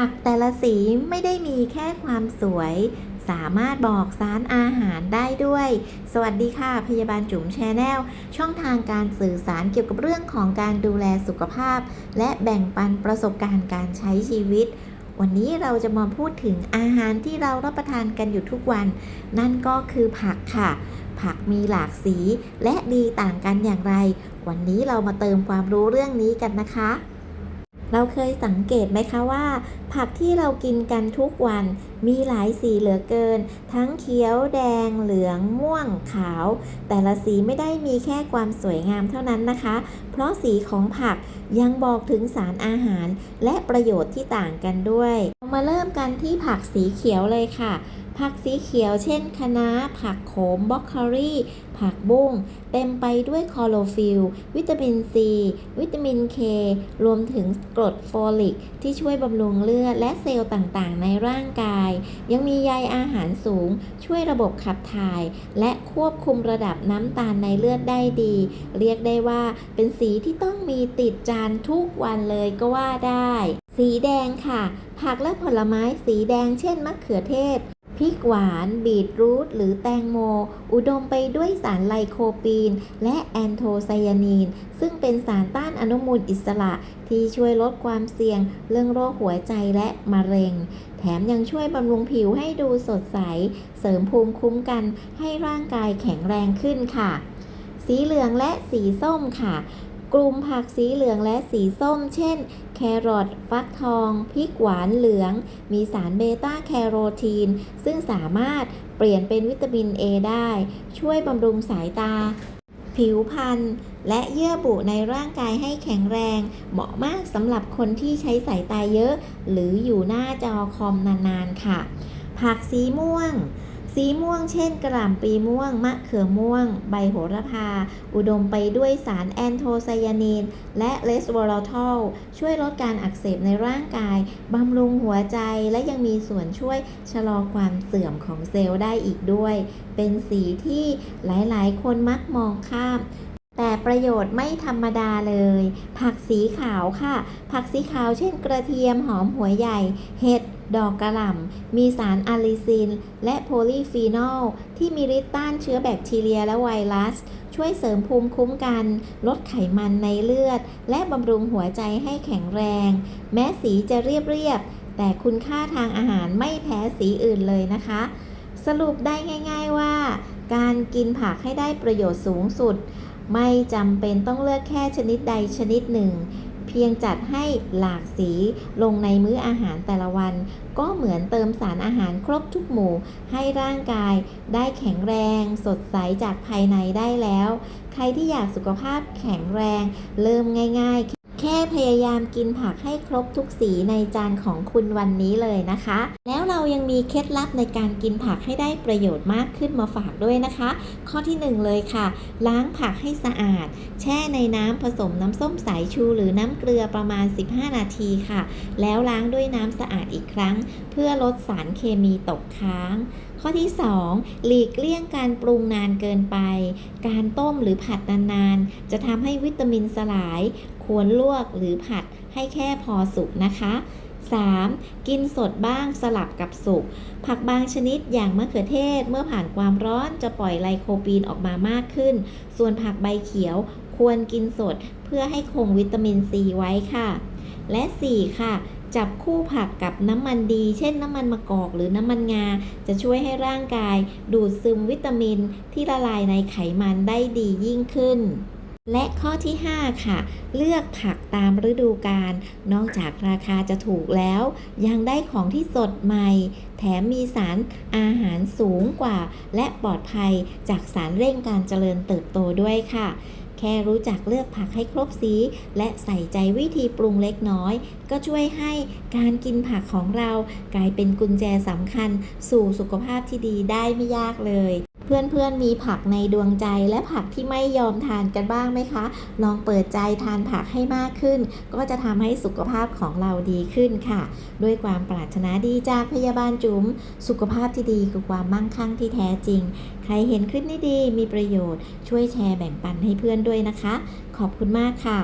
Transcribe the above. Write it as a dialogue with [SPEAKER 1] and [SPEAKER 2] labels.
[SPEAKER 1] ผักแต่ละสีไม่ได้มีแค่ความสวย สามารถบอกสารอาหารได้ด้วย สวัสดีค่ะ พยาบาลจุ๋มแชแนลช่องทางการสื่อสารเกี่ยวกับเรื่องของการดูแลสุขภาพ และแบ่งปันประสบการณ์การใช้ชีวิต วันนี้เราจะมาพูดถึงอาหารที่เรารับประทานกันอยู่ทุกวัน นั่นก็คือผักค่ะ ผักมีหลากสีและดีต่างกันอย่างไร วันนี้เรามาเติมความรู้เรื่องนี้กันนะคะ เราเคยสังเกตไหมคะว่า ผักที่เรากินกันทุกวันมีหลายสีเหลือเกิน ทั้งเขียวแดงเหลืองม่วงขาว แต่ละสีไม่ได้มีแค่ความสวยงามเท่านั้นนะคะ เพราะสีของผักยังบอกถึงสารอาหาร และประโยชน์ที่ต่างกันด้วยมาเริ่มกันที่ผักสีเขียวเลยค่ะผักสีเขียวเช่นคะน้า ผักโขมบล็อกโคลี่ ผักบุ้ง เต็มไปด้วยคลอโรฟิลวิตามินซี วิตามินเค รวมถึงกรดโฟลิก ที่ช่วยบำรุงเลือดและเซลล์ต่างๆ ในร่างกายยังมีใยอาหารสูง ช่วยระบบขับถ่าย และควบคุมระดับน้ำตาลในเลือดได้ดี เรียกได้ว่าเป็นสีที่ต้องมีติดจานทุกวันเลยก็ว่าได้ สีแดงค่ะ ผักและผลไม้สีแดงเช่นมะเขือเทศ พริกหวาน บีทรูทหรือแตงโม อุดมไปด้วยสารไลโคปีน และแอนโทไซยานีน ซึ่งเป็นสารต้านอนุมูลอิสระที่ช่วยลดความเสี่ยง เรื่องโรคหัวใจและมะเร็ง แถมยังช่วยบำรุงผิวให้ดูสดใส เสริมภูมิคุ้มกันให้ร่างกายแข็งแรงขึ้นค่ะ สีเหลืองและสีส้มค่ะ กลุ่มผักสีเหลืองและสีส้ม เช่น แครอท ฟักทอง พริกหวานเหลือง มีสารเบต้าแคโรทีน ซึ่งสามารถเปลี่ยนเป็นวิตามิน A ได้ ช่วยบำรุงสายตา ผิวพรรณและเยื่อบุในร่างกายให้แข็งแรง เหมาะมากสำหรับคนที่ใช้สายตาเยอะ หรืออยู่หน้าจอคอมนานๆค่ะ ผักสีม่วง สีม่วงเช่นกระหล่ำปลีม่วง มะเขือม่วง ใบโหระพา อุดมไปด้วยสารแอนโทไซยานีน และเลสวอรทอลช่วยลดการอักเสบในร่างกาย บำรุงหัวใจและยังมีส่วนช่วยชะลอความเสื่อมของเซลล์ได้อีกด้วย เป็นสีที่หลายๆ คนมักมองข้าม ประโยชน์ไม่ธรรมดาเลย ผักสีขาวค่ะ ผักสีขาวเช่นกระเทียมหอมหัวใหญ่ เห็ด ดอกกระหล่ำ มีสารอะลิซิน และโพลีฟีนอล ที่มีฤทธิ์ต้านเชื้อแบคทีเรียและไวรัส ช่วยเสริมภูมิคุ้มกัน ลดไขมันในเลือด และบำรุงหัวใจให้แข็งแรง แม้สีจะเรียบๆแต่คุณค่าทางอาหารไม่แพ้สีอื่นเลยนะคะ สรุปได้ง่าย ๆว่า การกินผักให้ได้ประโยชน์สูงสุด ไม่จำเป็นต้องเลือกแค่ชนิดใดชนิดหนึ่ง เพียงจัดให้หลากสีลงในมื้ออาหารแต่ละวัน ก็เหมือนเติมสารอาหารครบทุกหมู่ ให้ร่างกายได้แข็งแรง สดใสจากภายในได้แล้ว ใครที่อยากสุขภาพแข็งแรง เริ่มง่าย ๆ ค่พยายามกินผักให้ครบทุกสีในจานของคุณวันนี้เลยนะคะ แล้วเรายังมีเคล็ดลับในการกินผักให้ได้ประโยชน์มากขึ้นมาฝากด้วยนะคะ ข้อที่หนึ่งเลยค่ะ ล้างผักให้สะอาด แช่ในน้ำผสมน้ำส้มสายชู หรือน้ำเกลือประมาณ 15 นาทีค่ะ แล้วล้างด้วยน้ำสะอาดอีกครั้ง เพื่อลดสารเคมีตกค้างข้อที่ 2 หลีกเลี่ยงการปรุงนานเกินไป การต้มหรือผัดนานๆ จะทำให้วิตามินสลาย ควรลวกหรือผัดให้แค่พอสุกนะคะ 3. กินสดบ้างสลับกับสุก ผักบางชนิดอย่างมะเขือเทศเมื่อผ่านความร้อนจะปล่อยไลโคปีนออกมามากขึ้น ส่วนผักใบเขียวควรกินสดเพื่อให้คงวิตามินซีไว้ค่ะ และ 4 ค่ะ จับคู่ผักกับน้ำมันดี เช่นน้ำมันมะกอกหรือน้ำมันงา จะช่วยให้ร่างกายดูดซึมวิตามินที่ละลายในไขมันได้ดียิ่งขึ้น และข้อที่ 5 ค่ะ เลือกผักตามฤดูกาลนอกจากราคาจะถูกแล้ว ยังได้ของที่สดใหม่ แถมมีสารอาหารสูงกว่า และปลอดภัยจากสารเร่งการเจริญเติบโตด้วยค่ะ แค่รู้จักเลือกผักให้ครบสี และใส่ใจวิธีปรุงเล็กน้อยก็ช่วยให้การกินผักของเรากลายเป็นกุญแจสำคัญ สู่สุขภาพที่ดีได้ไม่ยากเลย เพื่อนๆมีผักในดวงใจและผักที่ไม่ยอมทานกันบ้างไหมคะ ลองเปิดใจทานผักให้มากขึ้น ก็จะทำให้สุขภาพของเราดีขึ้นค่ะ ด้วยความปรารถนาดีจากพยาบาลจุ๋มสุขภาพที่ดีคือความมั่งคั่งที่แท้จริง ใครเห็นคลิปนี้ดีมีประโยชน์ช่วยแชร์แบ่งปันให้เพื่อนด้วยนะคะ ขอบคุณมากค่ะ